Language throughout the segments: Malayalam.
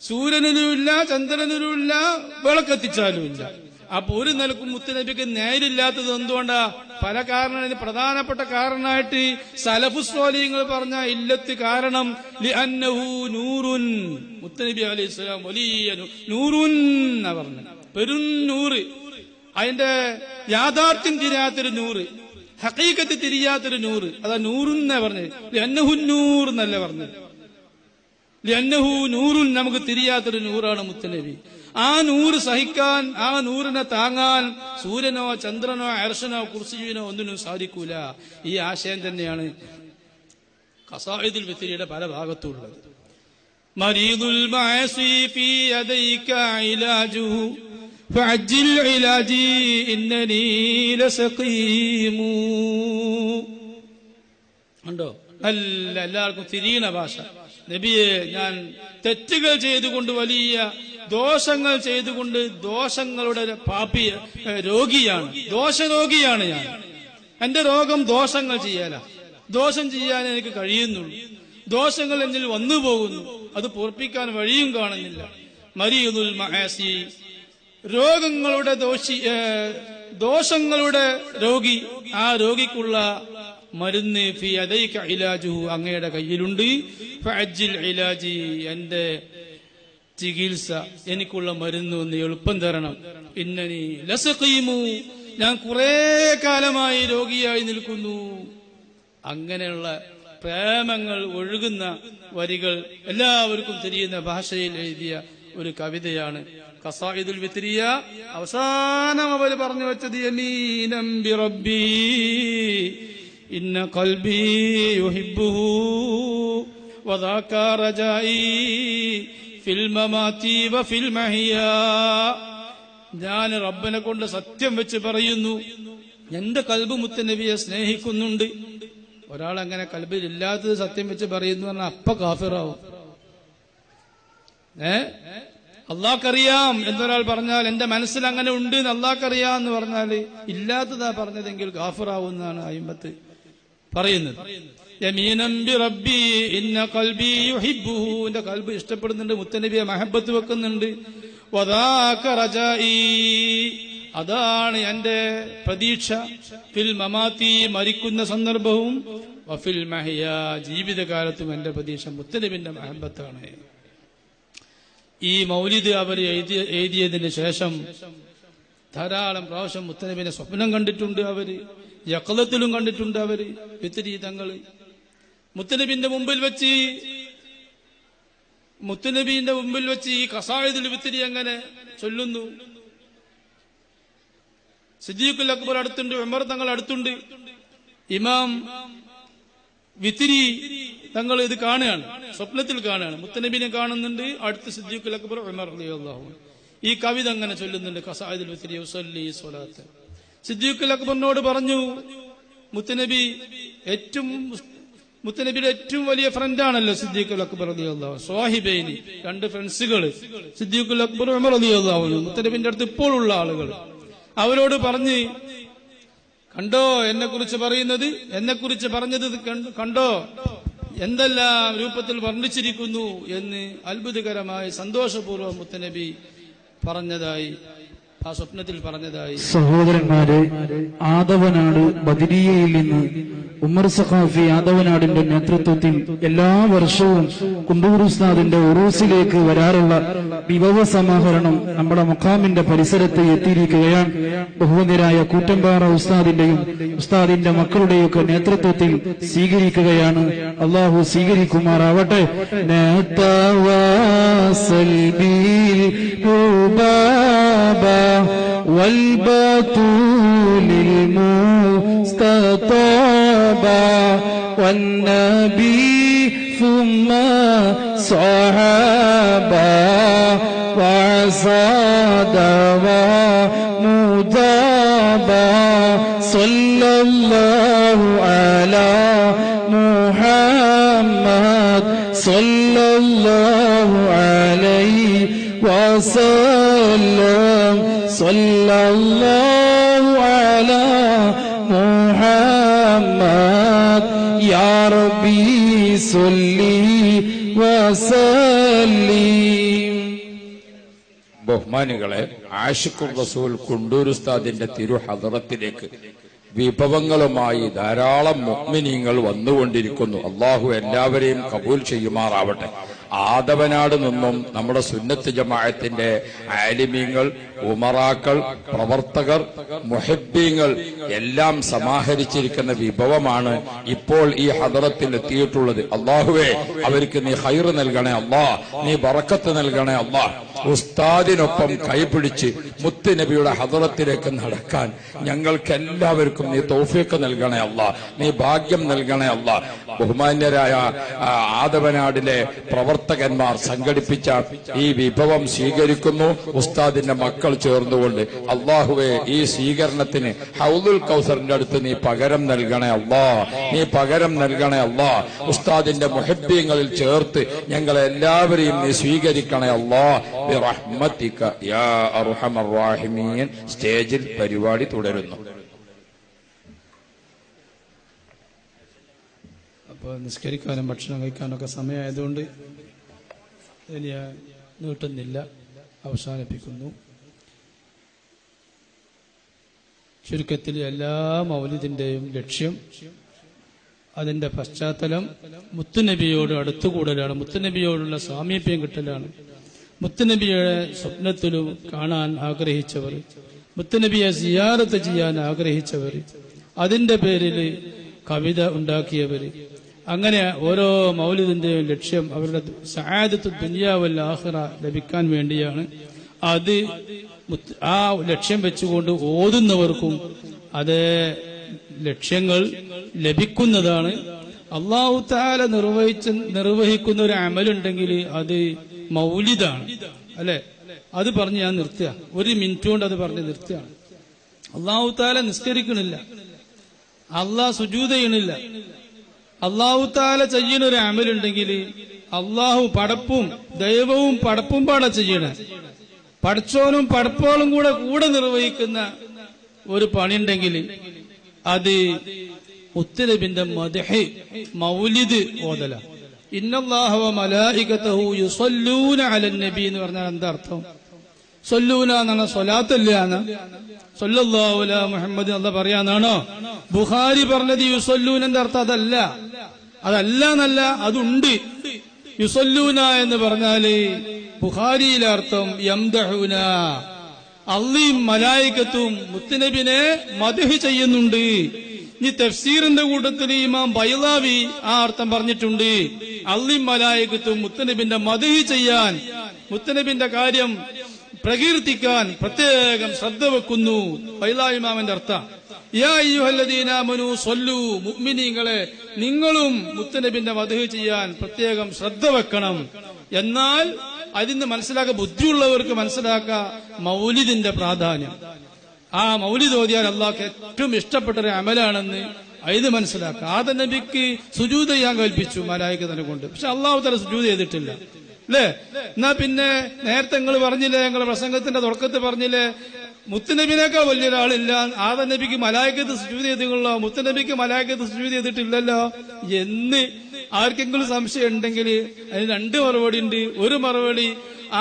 സൂര്യനിലുമില്ല ചന്ദ്രനിലുമില്ല വിളക്കെത്തിച്ചാലുമില്ല. അപ്പൊ ഒരു നിലക്കും മുത്തുനബിക്ക് നേരില്ലാത്തത് എന്തുകൊണ്ടാ? പല കാരണങ്ങളിൽ പ്രധാനപ്പെട്ട കാരണമായിട്ട് സലഫുസ്വാലിയങ്ങൾ പറഞ്ഞ ഇല്ലത്ത് കാരണം നൂറുൻ മുത്തനബി അലൈഹി സ്വലാം വലിയ നൂറുൻ എന്നാ പറഞ്ഞു പെരും നൂറ്. അതിന്റെ യാഥാർത്ഥ്യം തിരിയാത്തൊരു നൂറ്. ഹക്കീക്കത്ത് തിരിയാത്തൊരു നൂറ്. അതാ നൂറുന്നേ പറഞ്ഞത്. ലി അന്നഹു നൂർ എന്നല്ല പറഞ്ഞത്. ലന്നഹു നൂറുൻ നമുക്ക് തിരിയാത്തൊരു നൂറാണ് മുത്തനബി. ആ നൂറ് സഹിക്കാൻ ആ നൂറിനെ താങ്ങാൻ സൂര്യനോ ചന്ദ്രനോ അർശനോ കുർസിയുവിനോ ഒന്നിനും സാധിക്കൂല. ഈ ആശയം തന്നെയാണ് കസാഹിദുൽ പല ഭാഗത്തുള്ളത്. മരീദുൽ ഉണ്ടോ നല്ല എല്ലാവർക്കും തിരിയണ ഭാഷ. നബിയെ ഞാൻ തെറ്റുകൾ ചെയ്തുകൊണ്ട് വലിയ ദോഷങ്ങൾ ചെയ്തുകൊണ്ട് ദോഷങ്ങളുടെ പാപ്പിയ പാപ്പി രോഗിയാണ്. ദോഷരോഗിയാണ് ഞാൻ. എന്റെ രോഗം ദോഷങ്ങൾ ചെയ്യാല ദോഷം ചെയ്യാൻ എനിക്ക് കഴിയുന്നുള്ളൂ. ദോഷങ്ങൾ എന്നിൽ വന്നു പോകുന്നു. അത് പൊറപ്പിക്കാൻ വഴിയും കാണുന്നില്ല. മരിയുൽ മഹാസി. രോഗങ്ങളുടെ ദോഷി ദോഷങ്ങളുടെ രോഗി ആ രോഗിക്കുള്ള മരുന്ന് അങ്ങയുടെ കയ്യിലുണ്ട്. ഫഅജ്ജിൽ ഇലാജി എന്റെ ചികിത്സ എനിക്കുള്ള മരുന്ന് ഒന്ന് എളുപ്പം തരണം. ഇന്നനി ലസഖീമു ഞാൻ കുറെ കാലമായി രോഗിയായി നിൽക്കുന്നു. അങ്ങനെയുള്ള പ്രേമങ്ങൾ ഒഴുകുന്ന വരികൾ എല്ലാവർക്കും തിരിയുന്ന ഭാഷയിൽ എഴുതിയ ഒരു കവിതയാണ്. കസായിദുൽ വിത്രിയ അവസാനം അവർ പറഞ്ഞു വെച്ചത് യമീനം ബി റബ്ബി ഇന്ന കൽബി وذاك വദാക റജായി ഫിൽ മമാതി المحيا ഞാൻ റബ്ബനെ കൊണ്ട് സത്യം വെച്ച് പറയുന്നു. എന്റെ കൽബ് മുത്തനബിയെ സ്നേഹിക്കുന്നുണ്ട്. ഒരാൾ അങ്ങനെ കൽബിൽ ഇല്ലാത്തത് സത്യം വെച്ച് പറയുന്നു പറഞ്ഞാൽ അപ്പ കാഫിറാവും. ഏ? അള്ളാഹ്ക്കറിയാം എന്നൊരാൾ പറഞ്ഞാൽ എന്റെ മനസ്സിൽ അങ്ങനെ ഉണ്ട് എന്ന് അള്ളാഹ്ക്കറിയാം എന്ന് പറഞ്ഞാൽ ഇല്ലാത്തതാ പറഞ്ഞതെങ്കിൽ കാഫിറാവുന്നതാണ് അയിമ്പത്ത് പറയുന്നത്. എന്റെ കൽബ് ഇഷ്ടപ്പെടുന്നുണ്ട് മുത്തനബിയെ മഹബത്ത് വെക്കുന്നുണ്ട്. അതാണ് എന്റെ പ്രതീക്ഷ. ഫിൽ മമാത്തി മരിക്കുന്ന സന്ദർഭവും വഫിൽ മഹിയ ജീവിതകാലത്തും എന്റെ പ്രതീക്ഷ. മുത്തനബിന്റെ മഹബത്താണ്. ഈ മൗലിദ് അവർ എഴുതി എഴുതിയതിന് ശേഷം ധാരാളം പ്രാവശ്യം മുത്തനബിനെ സ്വപ്നം കണ്ടിട്ടുണ്ട് അവർ. യക്കളത്തിലും കണ്ടിട്ടുണ്ട് അവർ. വിത്തരീതങ്ങൾ മുത്തനബിന്റെ മുമ്പിൽ വെച്ച് മുത്തനബിന്റെ മുമ്പിൽ വെച്ച് ഈ കസായതിൽ വിത്തിരി അങ്ങനെ ചൊല്ലുന്നു? സിദ്ദീഖുൽ അക്ബർ അടുത്തുണ്ട് ഉമർ തങ്ങൾ അടുത്തുണ്ട്. ഇമാം വിത്തിരി തങ്ങൾ ഇത് കാണുകയാണ് സ്വപ്നത്തിൽ കാണുകയാണ്. മുത്തനബിനെ കാണുന്നുണ്ട് അടുത്ത് സിദ്ദീഖുൽ അക്ബർ ഉമർ അൻഹു. ഈ കവിത അങ്ങനെ ചൊല്ലുന്നുണ്ട്. കസായദുൽ ഫിത്രി സ്വലാത്ത്. സിദ്ദീഖുൽ അക്ബറിനോട് പറഞ്ഞു മുത്തനബി ഏറ്റവും മുത്തനബിയുടെ ഏറ്റവും വലിയ ഫ്രണ്ടാണല്ലോ സിദ്ദീഖുൽ അക്ബർ റളിയല്ലാഹു അള്ളാഹു സ്വാഹിബൈനി രണ്ട് ഫ്രണ്ട്സുകൾ സിദ്ദീഖുൽ അക്ബർ ഉമർ റളിയല്ലാഹു അള്ളാഹു മുത്തനബിന്റെ അടുത്ത് ഇപ്പോഴുള്ള ആളുകൾ അവരോട് പറഞ്ഞ് കണ്ടോ എന്നെ കുറിച്ച് പറയുന്നത് എന്നെ കുറിച്ച് പറഞ്ഞത് കണ്ടോ? എന്തെല്ലാം രൂപത്തിൽ വർണിച്ചിരിക്കുന്നു? എന്ന് അത്ഭുതകരമായി സന്തോഷപൂർവം മുത്തനബി പറഞ്ഞതായി ആ സ്വപ്നത്തിൽ പറഞ്ഞതായി. സഹോദരന്മാരെ ആദവനാട് ബദിരിയയിൽ നിന്ന് ഉമർ സഖാഫി ആദവനാടിന്റെ നേതൃത്വത്തിൽ എല്ലാ വർഷവും കുണ്ടൂർ ഉസ്താദിന്റെ ഉറൂസിലേക്ക് വരാറുള്ള വിഭവ സമാഹരണം നമ്മുടെ മുഖാമിന്റെ പരിസരത്ത് എത്തിയിരിക്കുകയാണ് ബഹുവന്യരായ കൂറ്റമ്പാറ ഉസ്താദിന്റെയും ഉസ്താദിന്റെ മക്കളുടെയൊക്കെ നേതൃത്വത്തിൽ സ്വീകരിക്കുകയാണ് അള്ളാഹു സ്വീകരിക്കുമാറാവട്ടെ نتواصل بالربابة المستطابة والنبي ثم صحابة وعصاد ومضابة صلى الله على محمد. صلى الله عليه وسلم. صلى الله يا ربي صلي وسلم ബഹുമാനികളെ ആഷിഖുർ റസൂൽ കുണ്ടൂർ ഉസ്താദിന്റെ തിരു ഹദറത്തിലേക്ക് വിഭവങ്ങളുമായി ധാരാളം മുഗ്മിനീങ്ങൾ വന്നുകൊണ്ടിരിക്കുന്നു അള്ളാഹു എല്ലാവരെയും കബൂൽ ചെയ്യുമാറാവട്ടെ ആദവനാട് നിന്നും നമ്മുടെ സുന്നത്ത് ജമാഅത്തിന്റെ ആലിമീങ്ങൾ ഉമറാക്കൾ പ്രവർത്തകർ മുഹബ്ബീങ്ങൾ എല്ലാം സമാഹരിച്ചിരിക്കുന്ന വിഭവമാണ് ഇപ്പോൾ ഈ ഹദറത്തിൽ എത്തിയിട്ടുള്ളത്. അള്ളാഹുവേ അവർക്ക് നീ ഹൈർ നൽകണേ അള്ളാ നീ വറക്കത്ത് നൽകണേ അള്ളാ. ഉസ്താദിനൊപ്പം കൈപിടിച്ച് മുത്തുനബിയുടെ ഹദറത്തിലേക്ക് നടക്കാൻ ഞങ്ങൾക്ക് എല്ലാവർക്കും നീ തോഫിയൊക്കെ നൽകണേ അല്ല നീ ഭാഗ്യം നൽകണേ അല്ല ബഹുമാന്യരായ ആദവനാടിലെ പ്രവർത്തകന്മാർ സംഘടിപ്പിച്ച ഈ വിഭവം സ്വീകരിക്കുന്നു. ഉസ്താദിന്റെ മക്കൾ ചേർന്നുകൊണ്ട് അള്ളാഹുവെ ഈ സ്വീകരണത്തിന് ഹൗദുൽ കൗസറിന്റെ അടുത്ത് നീ പകരം നൽകണേ അള്ളാ. നീ പകരം നൽകണേ അള്ളാ. ഉസ്താദിന്റെ മുഹബ്യങ്ങളിൽ ചേർത്ത് ഞങ്ങൾ എല്ലാവരെയും നീ സ്വീകരിക്കണേ റാഹിമീൻ. സ്റ്റേജിൽ പരിപാടി തുടരുന്നു. അപ്പോൾ നിസ്കരിക്കാനും ഭക്ഷണം കഴിക്കാനൊക്കെ സമയമായതുകൊണ്ട് ഞാൻ നീട്ടുന്നില്ല അവസാനിപ്പിക്കുന്നു. ചുരുക്കത്തിൽ എല്ലാ മൗലിദിന്റെയും ലക്ഷ്യം അതിന്റെ പശ്ചാത്തലം മുത്തുനബിയോട് അടുത്തുകൂടലാണ് മുത്തുനബിയോടുള്ള സാമീപ്യം കിട്ടലാണ്. മുത്തുനബിയുടെ സ്വപ്നത്തിലും കാണാൻ ആഗ്രഹിച്ചവർ മുത്തുനബിയെ സിയാറത്ത് ചെയ്യാൻ ആഗ്രഹിച്ചവർ അതിന്റെ പേരിൽ കവിത ഉണ്ടാക്കിയവർ അങ്ങനെ ഓരോ മൗലിദിന്റെയും ലക്ഷ്യം അവരുടെ സഹായത്ത് ദുനിയാവൽ ആഹ്റ ലഭിക്കാൻ വേണ്ടിയാണ്. അത് ആ ലക്ഷ്യം വെച്ചുകൊണ്ട് ഓതുന്നവർക്കും അത് ലക്ഷ്യങ്ങൾ ലഭിക്കുന്നതാണ്. അള്ളാഹു താല നിർവഹിച്ച നിർവഹിക്കുന്ന ഒരു അമലുണ്ടെങ്കിൽ അത് മൗലിദാണ്. അല്ലെ? അത് പറഞ്ഞ് ഞാൻ നിർത്തുക. ഒരു മിനിറ്റ് കൊണ്ട് അത് പറഞ്ഞ് നിർത്തുകയാണ്. അള്ളാഹു താല നിസ്കരിക്കണില്ല. അള്ളാഹ് സുജൂത ചെയ്യണില്ല. അള്ളാഹു താല ചെയ്യുന്ന ഒരു അമലുണ്ടെങ്കിൽ അള്ളാഹു പടപ്പും ദൈവവും പടപ്പും പാടെ ചെയ്യണേ. പടച്ചോനും പടപ്പോളും കൂടെ കൂടെ നിർവഹിക്കുന്ന ഒരു പണിയുണ്ടെങ്കിൽ അത് മുത്തലബിന്റെ മദഹ് മൗലിദ് ഓതല. ഇന്നല്ലാഹു മലായികത്തഹു യുസല്ലൂന അലൻ നബി എന്ന് പറഞ്ഞാൽ എന്താ അർത്ഥം? സൊല്ലൂന എന്നാണ് സൊല്ലാഹുല മുഹമ്മദ് എന്താ പറയാന്നാണോ ബുഖാരി പറഞ്ഞത് യുസൊല്ലൂനന്റെ അർത്ഥം അതല്ല. അതല്ല എന്നല്ല അതുണ്ട്. യുസൊല്ലൂന എന്ന് പറഞ്ഞാൽ ബുഹാരിയിലെ അർത്ഥം യംദഹൂന. അള്ളിയും മലായിക്കത്തും മുത്തുനബിനെ മദഹ് ചെയ്യുന്നുണ്ട്. ഈ തഫ്സീറിന്റെ കൂട്ടത്തിൽ ഇമാം ബൈലാവി ആ അർത്ഥം പറഞ്ഞിട്ടുണ്ട്. അള്ളിയും മലായിക്കത്തും മുത്തനബിന്റെ മധുഹി ചെയ്യാൻ. മുത്തനബിന്റെ കാര്യം പ്രകീർത്തിക്കാൻ പ്രത്യേകം ശ്രദ്ധ വെക്കുന്നു. പൈലായിമാമന്റെ അർത്ഥം. മുഅ്മിനീങ്ങളെ നിങ്ങളും മുത്തനബിന്റെ വധു ചെയ്യാൻ പ്രത്യേകം ശ്രദ്ധ വെക്കണം. എന്നാൽ അതിന് മനസ്സിലാക്ക ബുദ്ധിയുള്ളവർക്ക് മനസ്സിലാക്ക മൗലിദിന്റെ പ്രാധാന്യം. ആ മൗലിദ് ഓതിയാൽ അള്ളാഹ്ക്ക് ഏറ്റവും ഇഷ്ടപ്പെട്ട ഒരു അമലാണെന്ന് ഇത് മനസ്സിലാക്കുക ആദ നബിക്ക് സുജൂത ചെയ്യാൻ കൽപ്പിച്ചു മലായിക്കത്തിനെ കൊണ്ട്. പക്ഷെ അള്ളാഹു തല സുജൂത ചെയ്തിട്ടില്ല. അല്ലേ എന്നാ പിന്നെ നേരത്തെ നിങ്ങൾ പറഞ്ഞില്ലേ ഞങ്ങളെ പ്രസംഗത്തിന്റെ തുടക്കത്തിൽ പറഞ്ഞില്ലേ മുത്തുനബിനേക്കാൾ വലിയൊരാളില്ല. ആദ നബിക്ക് മലായക്കത്ത് സുജൂത് ചെയ്തിട്ടുള്ളോ? മുത്തുനബിക്ക് മലായക്കത്ത് സുജൂത് ചെയ്തിട്ടില്ലല്ലോ? എന്ന് ആർക്കെങ്കിലും സംശയം ഉണ്ടെങ്കിൽ അതിന് രണ്ട് മറുപടി ഉണ്ട്. ഒരു മറുപടി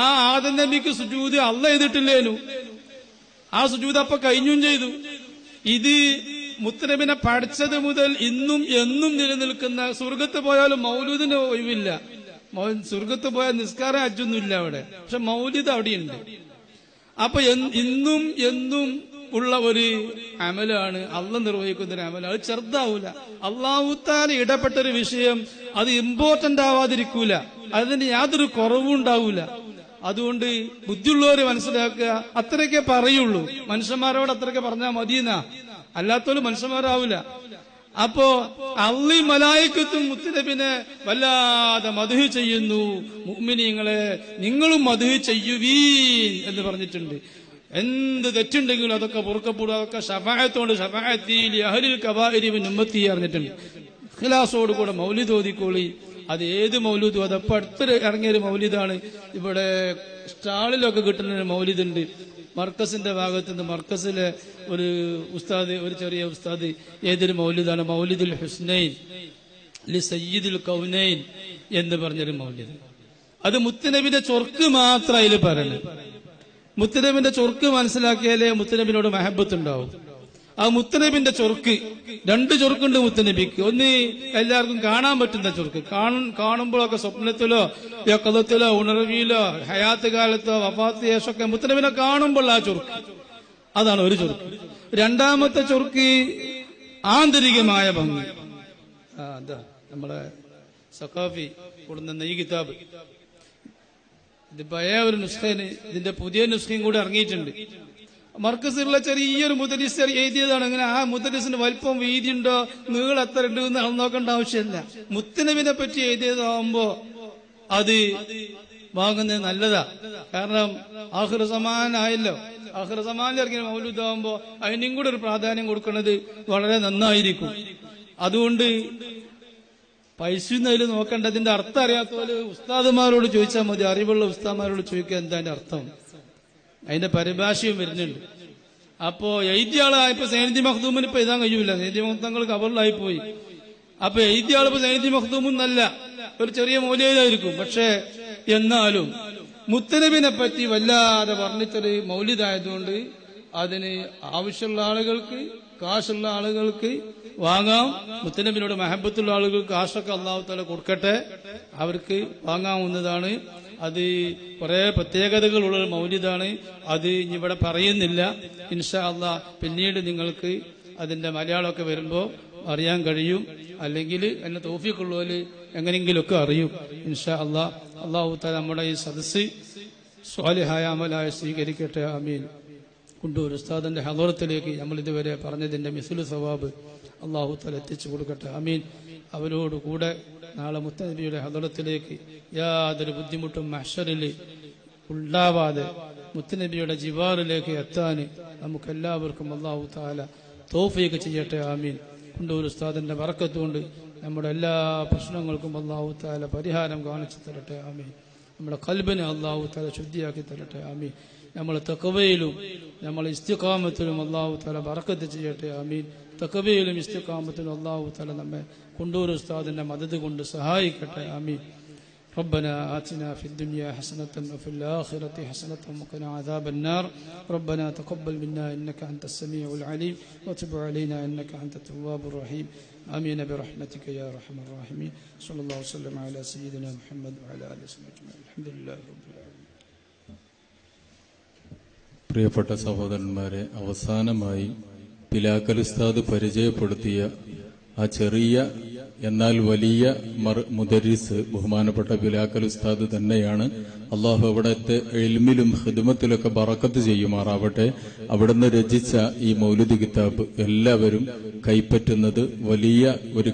ആ ആദ നബിക്ക് സുജൂത് അല്ല ചെയ്തിട്ടില്ലേനു. ആ സുജൂത് അപ്പൊ കഴിഞ്ഞും ചെയ്തു. ഇത് മുത്തനബിനെ പഠിച്ചത് മുതൽ ഇന്നും എന്നും നിലനിൽക്കുന്ന സ്വർഗത്ത് പോയാലും മൗലൂദിന് ഒഴിവില്ല. സ്വർഗത്ത് പോയാൽ നിസ്കാരം അജൊന്നുമില്ല അവിടെ. പക്ഷെ മൗലിദ് അവിടെയുണ്ട്. അപ്പൊ ഇന്നും എന്നും ഉള്ള ഒരു അമലാണ്. അല്ല നിർവഹിക്കുന്ന ഒരു അമല അത് ചെറുതാവൂല. അള്ളാഹുത്താൻ ഇടപെട്ട ഒരു വിഷയം അത് ഇമ്പോർട്ടന്റ് ആവാതിരിക്കൂല. അതിന് യാതൊരു കുറവും ഉണ്ടാവൂല. അതുകൊണ്ട് ബുദ്ധിയുള്ളവര് മനസ്സിലാക്കുക. അത്രയൊക്കെ പറയുള്ളൂ. മനുഷ്യന്മാരോട് അത്രയൊക്കെ പറഞ്ഞാൽ മതിയെന്നാ. അല്ലാത്തോലും മനുഷ്യന്മാരാവൂല. അപ്പോ അള്ളി മലായിക്കത്തും മുത്തലബിനെ വല്ലാതെ മധു ചെയ്യുന്നു. മുഅ്മിനീങ്ങളെ നിങ്ങളും മധു ചെയ്യുവീൻ എന്ന് പറഞ്ഞിട്ടുണ്ട്. എന്ത് തെറ്റുണ്ടെങ്കിലും അതൊക്കെ പൊറുക്കപ്പെടും അതൊക്കെ ഷഫായത്തോട് ഷഫായത്തിൽ അഹലിൽ കബാഇരി ഉമ്മത്തി അറിഞ്ഞിട്ടുണ്ട് ഖിലാസോട് കൂടെ മൗലിദ് ഓതിക്കോളി. അത് ഏത് മൗലിദും അത് അപ്പൊ അടുത്തൊരു ഇറങ്ങിയൊരു മൗലിദാണ്. ഇവിടെ സ്റ്റാളിലൊക്കെ കിട്ടുന്ന ഒരു മർക്കസിന്റെ ഭാഗത്ത് നിന്ന് മർക്കസിലെ ഒരു ഉസ്താദ് ഒരു ചെറിയ ഉസ്താദ് ഏതൊരു മൗലിദാണ്? മൗലിദുൽ ഹുസ്നൈൻ ലി സയ്യിദുൽ കൗനൈൻ എന്ന് പറഞ്ഞൊരു മൗലിദ്. അത് മുത്തനബിന്റെ ചൊർക്ക് മാത്രം അതിൽ പറയുന്നത് മുത്തനബിന്റെ ചൊർക്ക് മനസ്സിലാക്കിയാലേ മുത്തനബിനോട് മഹബത്ത് ഉണ്ടാവും ആ മുത്തനബിന്റെ ചൊറുക്ക്. രണ്ട് ചൊറുക്കുണ്ട് മുത്തനബിക്ക്. ഒന്ന് എല്ലാവർക്കും കാണാൻ പറ്റുന്ന ചൊറുക്ക്. കാണും- കാണുമ്പോഴൊക്കെ സ്വപ്നത്തിലോ യക്കതത്തിലോ ഉണർവിയിലോ ഹയാത്ത് കാലത്തോ വഫാത്ത് ശേഷമൊക്കെ മുത്തനബിനെ കാണുമ്പോൾ ആ ചൊറുക്ക്. അതാണ് ഒരു ചൊറുക്ക്. രണ്ടാമത്തെ ചൊറുക്ക് ആന്തരികമായ ഭംഗി. ആ എന്താ? നമ്മളെ സഖാഫി കൊടുന്ന ഈ കിതാബ്. ഇത് പഴയ ഒരു നുസ്ഖേന് ഇതിന്റെ പുതിയ നുസ്ഖയും കൂടി ഇറങ്ങിയിട്ടുണ്ട്. മർക്കസിലുള്ള ചെറിയൊരു മുദരിസ് എഴുതിയതാണ്. അങ്ങനെ ആ മുദ്രസിന് വലിപ്പം വീതിയുണ്ടോ നീളം എത്ര ഉണ്ട് എന്ന് നോക്കേണ്ട ആവശ്യമില്ല. മുത്തനബിനെ പറ്റി എഴുതിയതാവുമ്പോ അത് വാങ്ങുന്നത് നല്ലതാ. കാരണം ആഹ്ര സമാനായല്ലോ. ആഹ്ര ഇറങ്ങിയ മൗലൂദാവുമ്പോ അതിനും കൂടെ ഒരു പ്രാധാന്യം കൊടുക്കുന്നത് വളരെ നന്നായിരിക്കും. അതുകൊണ്ട് പൈസ നോക്കേണ്ടതിന്റെ അർത്ഥം അറിയാത്തപോലെ ഉസ്താദുമാരോട് ചോദിച്ചാൽ മതി. അറിവുള്ള ഉസ്താദുമാരോട് ചോദിക്കുക എന്താ അർത്ഥം? അതിന്റെ പരിഭാഷയും വരുന്നുണ്ട്. അപ്പോ എഴുതിയാളായപ്പോ സൈനദി മഖ്ദൂമിന് ഇപ്പൊ എഴുതാൻ കഴിയൂല. സൈനിധി മഖ്തങ്ങൾ കവറിലായി പോയി. അപ്പൊ എഴുതിയാളിപ്പോ സൈനദി മഖ്ദൂമെന്നല്ല ഒരു ചെറിയ മൗലികതായിരിക്കും പക്ഷേ എന്നാലും മുത്തനബിനെ പറ്റി വല്ലാതെ വർണിച്ചൊരു മൗലിതായതുകൊണ്ട് അതിന് ആവശ്യമുള്ള ആളുകൾക്ക് കാശുള്ള ആളുകൾക്ക് വാങ്ങാം. മുത്തനബിനോട് മഹബത്തുള്ള ആളുകൾക്ക് കാശൊക്കെ അള്ളാഹു തല കൊടുക്കട്ടെ. അവർക്ക് വാങ്ങാവുന്നതാണ് അത് കുറെ പ്രത്യേകതകളുള്ള മൗലിദാണ്. അത് ഇവിടെ പറയുന്നില്ല. ഇൻഷാ അള്ളാ പിന്നീട് നിങ്ങൾക്ക് അതിന്റെ മലയാളമൊക്കെ വരുമ്പോൾ അറിയാൻ കഴിയും. അല്ലെങ്കിൽ എന്നെ തോഫിക്കുള്ളവര് എങ്ങനെയെങ്കിലുമൊക്കെ അറിയും. ഇൻഷാ അള്ളാ അള്ളാഹു താല നമ്മുടെ ഈ സദസ്സ് സ്വാലിഹായ അമലായി സ്വീകരിക്കട്ടെ. അമീൻ കുണ്ടൂർ ഉസ്താദിന്റെ ഹലോറത്തിലേക്ക് നമ്മൾ ഇതുവരെ പറഞ്ഞതിന്റെ മിസുലു സവാബ് അള്ളാഹു തല എത്തിച്ചു കൊടുക്കട്ടെ. അമീൻ അവരോട് കൂടെ നാളെ മുത്തനബിയുടെ ഹദറത്തിലേക്ക് യാതൊരു ബുദ്ധിമുട്ടും മഹ്ഷറിൽ ഉണ്ടാവാതെ മുത്തനബിയുടെ ജിവാറിലേക്ക് എത്താൻ നമുക്കെല്ലാവർക്കും അള്ളാഹു താല തോഫിയൊക്കെ ചെയ്യട്ടെ ആമീൻ. കുണ്ടൂർ ഉസ്താദിന്റെ വറക്കത്തുകൊണ്ട് നമ്മുടെ എല്ലാ പ്രശ്നങ്ങൾക്കും അള്ളാഹു താല പരിഹാരം കാണിച്ചു തരട്ടെ ആമീൻ. നമ്മുടെ കൽബിനെ അള്ളാഹു താല ശുദ്ധിയാക്കി തരട്ടെ ആമീൻ. നമ്മൾ തെക്കവയിലും നമ്മൾ ഇസ്തിഖാമത്തിലും അള്ളാഹു താല വറക്കത്ത് ചെയ്യട്ടെ ആമീൻ. തക്കവയിലും ഇസ്തിഖാമത്തിലും അള്ളാഹു തല നമ്മെ കുണ്ടൂർ ഉസ്താദിന്റെ മദത് കൊണ്ട് സഹായിക്കട്ടെ ആമീൻ ربنا آتنا في الدنيا حسنة وفي الآخرة حسنة وقنا عذاب النار ربنا تقبل منا إنك أنت السميع العليم وتب علينا إنك أنت التواب الرحيم آمين برحمتك يا أرحم الراحمين صلى الله وسلم على سيدنا محمد وعلى آله وصحبه أجمعين الحمد لله رب العالمين പ്രിയപ്പെട്ട സഹോദരന്മാരെ അവസാനമായി പിലാക്കൽ ഉസ്താദ് പരിചയപ്പെടുത്തിയ ആ ചെറിയ എന്നാൽ വലിയ മുദരിസ് ബഹുമാനപ്പെട്ട ബിലാക്കൽ ഉസ്താദ് തന്നെയാണ് അള്ളാഹു അവിടത്തെ എൽമിലും ഹിദ്മത്തിലൊക്കെ ബറക്കത്ത് ചെയ്യുമാറാവട്ടെ. അവിടുന്ന് രചിച്ച ഈ മൗലിദ് കിതാബ് എല്ലാവരും കൈപ്പറ്റുന്നത് വലിയ ഒരു